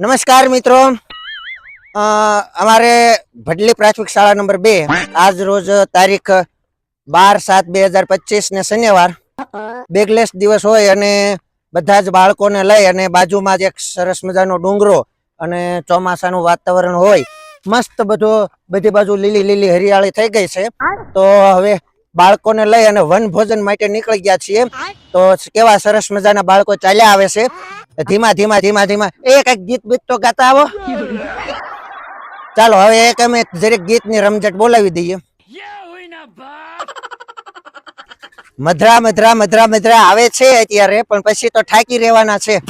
નમસ્કાર મિત્રો. અમારે ભડલી પ્રાથમિક શાળા નંબર બે આજ રોજ તારીખ બાર સાત બે હજાર પચીસ ને શનિવાર. બેગલેસ દિવસ હોય અને બધા જ બાળકોને લઈ અને બાજુમાં જ એક સરસ મજાનો ડુંગરો અને ચોમાસાનું વાતાવરણ હોય. મસ્ત બધો, બધી બાજુ લીલી લીલી હરિયાળી થઈ ગઈ છે. તો હવે બાળકોને લઈ અને વન ભોજન માટે નીકળી ગયા છીએ. તો કેવા સરસ મજાના બાળકો ચાલ્યા આવે છે. ધીમા ધીમા ધીમા ધીમા. એક એક ગીત બીત તો ગાતા આવો. ચાલો, હવે એક અમે જરીક ગીતની રમઝટ બોલાવી દઈએ. મધરા મધરા મધરા મધરા આવે છે અત્યારે, પણ પછી તો ઠાકી રહેવાના છે.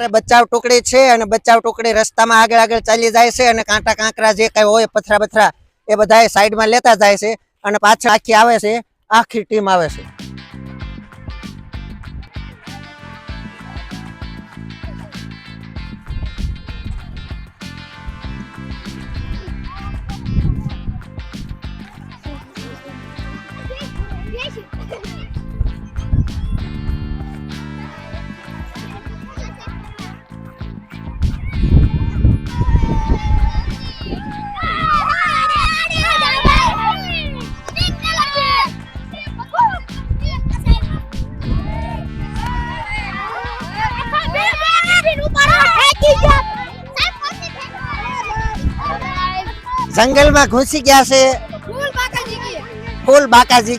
અરે બચાવ ટુકડી છે અને બચાવ ટુકડી રસ્તામાં આગળ આગળ ચાલી જાય છે અને કાંટા કાંકરા જે કઈ હોય, પથરા પથરા એ બધા સાઈડમાં લેતા જાય છે અને પાછળ આખી આવે છે, આખી ટીમ આવે છે. જંગલમાં ઘૂસી ગયા છે. ફૂલ બાકાજી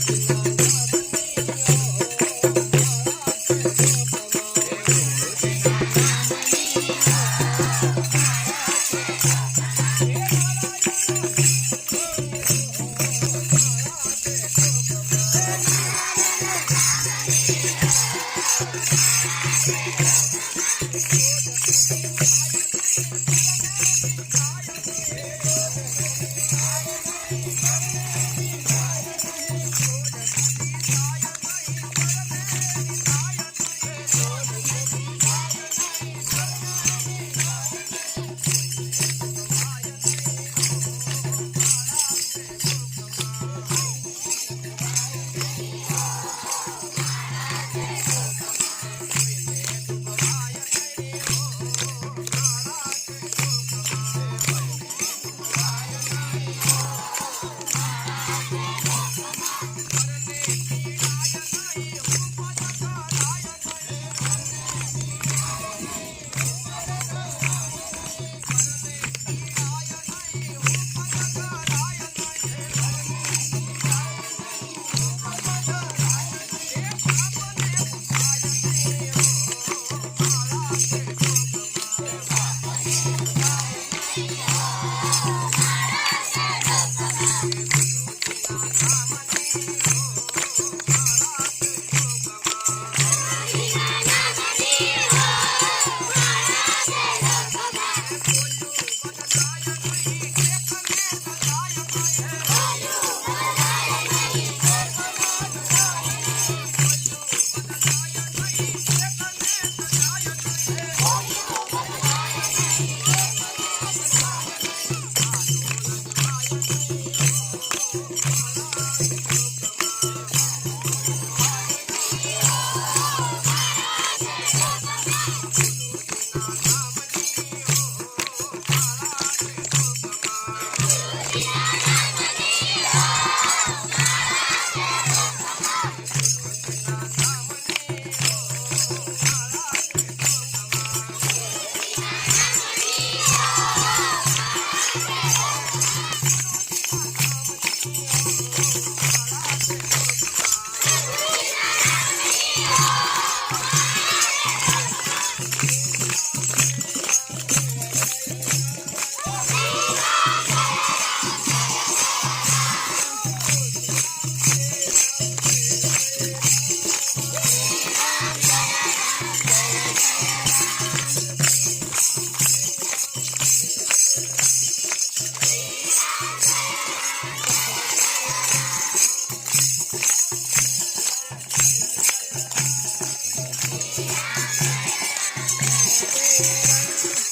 Thank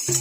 you.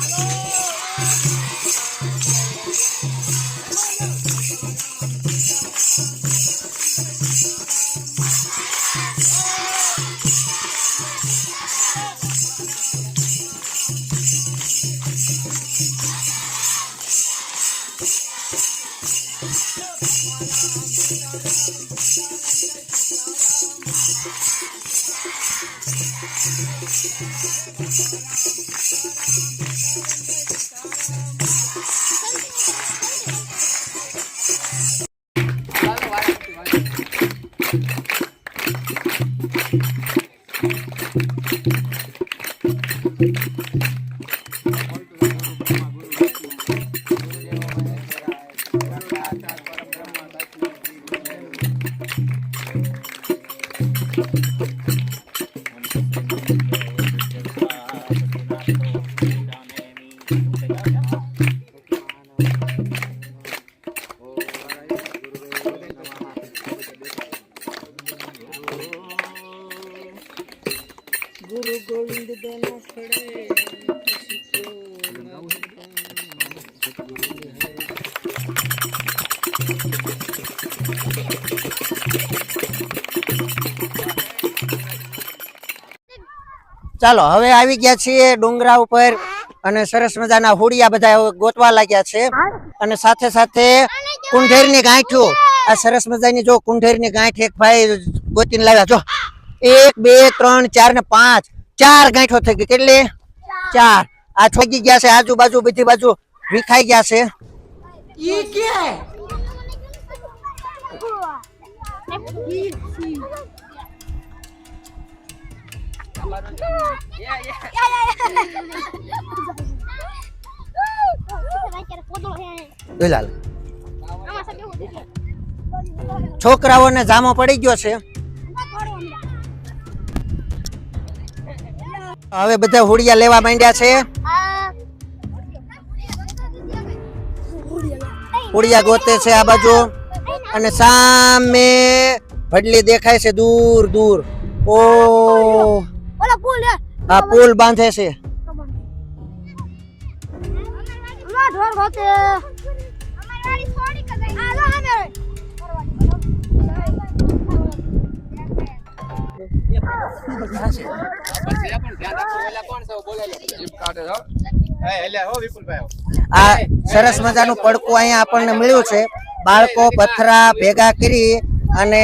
Hello. ચાલો હવે આવી ગયા છીએ ડુંગરા ઉપર. અને સરસ મજાના હોડિયા બધા ગોતવા લાગ્યા છે. અને સાથે સાથે કુંઢેરની ગાંઠો. આ સરસ મજાની જો કુંઢેરની ગાંઠ એક ભાઈ ગોતીને લાવ્યા. જો એક બે ત્રણ ચાર ને પાંચ. ચાર ગાંઠો થઈ ગઈ. કેટલી? ચાર. આ છોગી ગયા છે. આજુબાજુ બધી બાજુ વિખાઈ ગયા છે. દુલાલ છોકરાઓને જામો પડી ગયો છે. હવે બધા હોડિયા લેવા માંડ્યા છે. હોડિયા ગોતે છે આ બાજુ. અને સામે ભડલી દેખાય છે દૂર દૂર. ઓ. આ પુલ બાંધે છે. આ સરસ મજાનું પડકું અહીંયા આપણને મળ્યું છે. બાળકો પથરા ભેગા કરી અને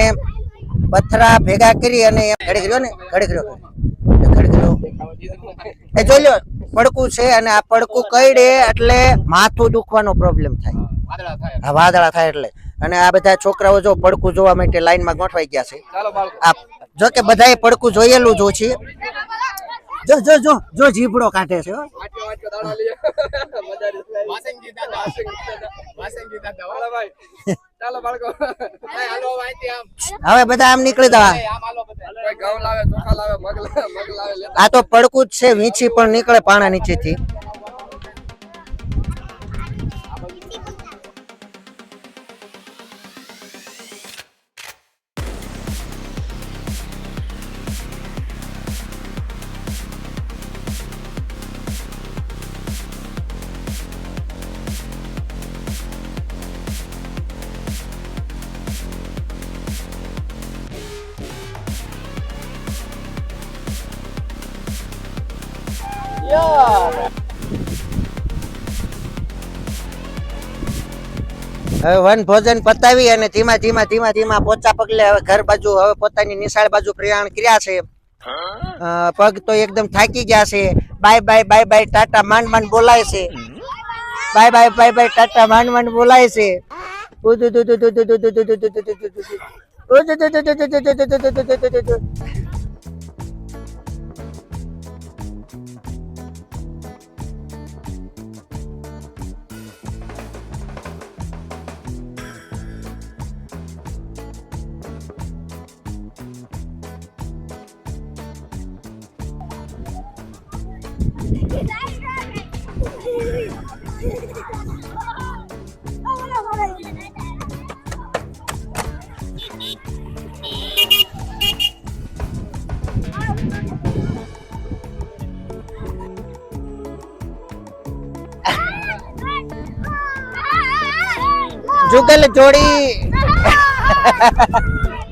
પથરા ભેગા કરી અને ઘડી કર્યો ને ઘડી કર્યો એ જોઈ લો પડકું છે અને આ પડકું કઈડે એટલે માથું દુખવાનો પ્રોબ્લેમ થાય. વાદળા થાય. એટલે. અને આ બધા છોકરાઓ જો પડકું જોવા માટે લાઈનમાં ગોઠવાઈ ગયા છે. આ જો કે બધાએ પડકું જોયેલું જો છે. જો જો જો જો જીબડો કાઢે છે હવે બધા આમ નીકળી દવા આ તો પડકું જ છે, વીંછી પણ નીકળે પાણા નીચેથી. હવે વન ભોજન પતાવી અને ધીમા ધીમા ધીમા ધીમા પોચા પગલે હવે ઘર બાજુ હવે પોતાની નિશાળ બાજુ પ્રયાણ કર્યા છે પગ તો એકદમ થાકી ગયા છે bye bye bye bye tata માંડ માંડ બોલાય છે bye bye bye bye tata માંડ માંડ બોલાય છે ઉદુ દુ દુ દુ દુ દુ દુ દુ દુ દુ દુ દુ જુગલ જોડી.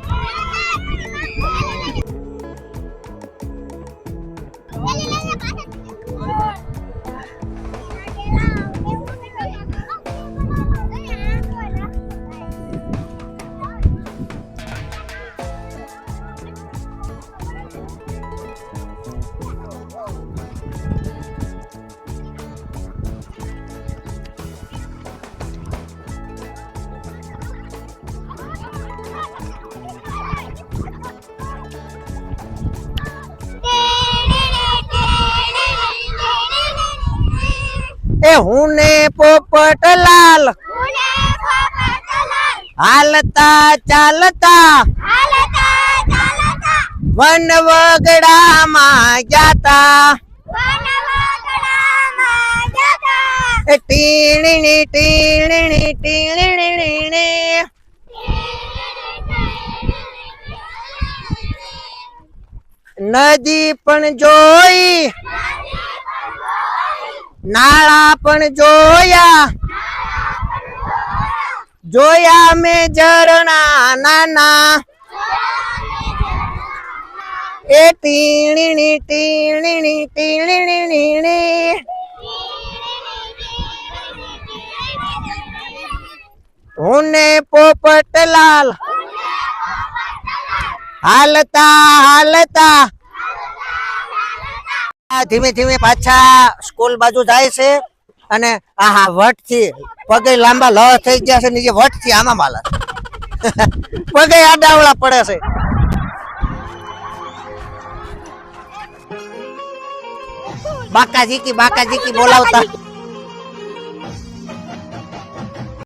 હું ને પોપટલાલ હાલતા ચાલતા વન વગડામાં જાતા. ટીણી ટીણી ટીણી ટીણીણી નદી પણ જોઈ નાળા પણ જોયા. જોયા મેં ઝરણા નાના. એ ટીણીણી ટીણીણી ટીણીણીણી હુને પોપટલાલ. હાલતા હાલતા. ધીમે ધીમે પાછા સ્કૂલ બાજુ જાય છે અને આહા વટથી પગે લાંબા લ થઈ ગયા છે, નીચે વટથી આમાં માલા પગે આડાવડા પડે છે. બાકાજી કી બાકાજી કી બોલાવતા.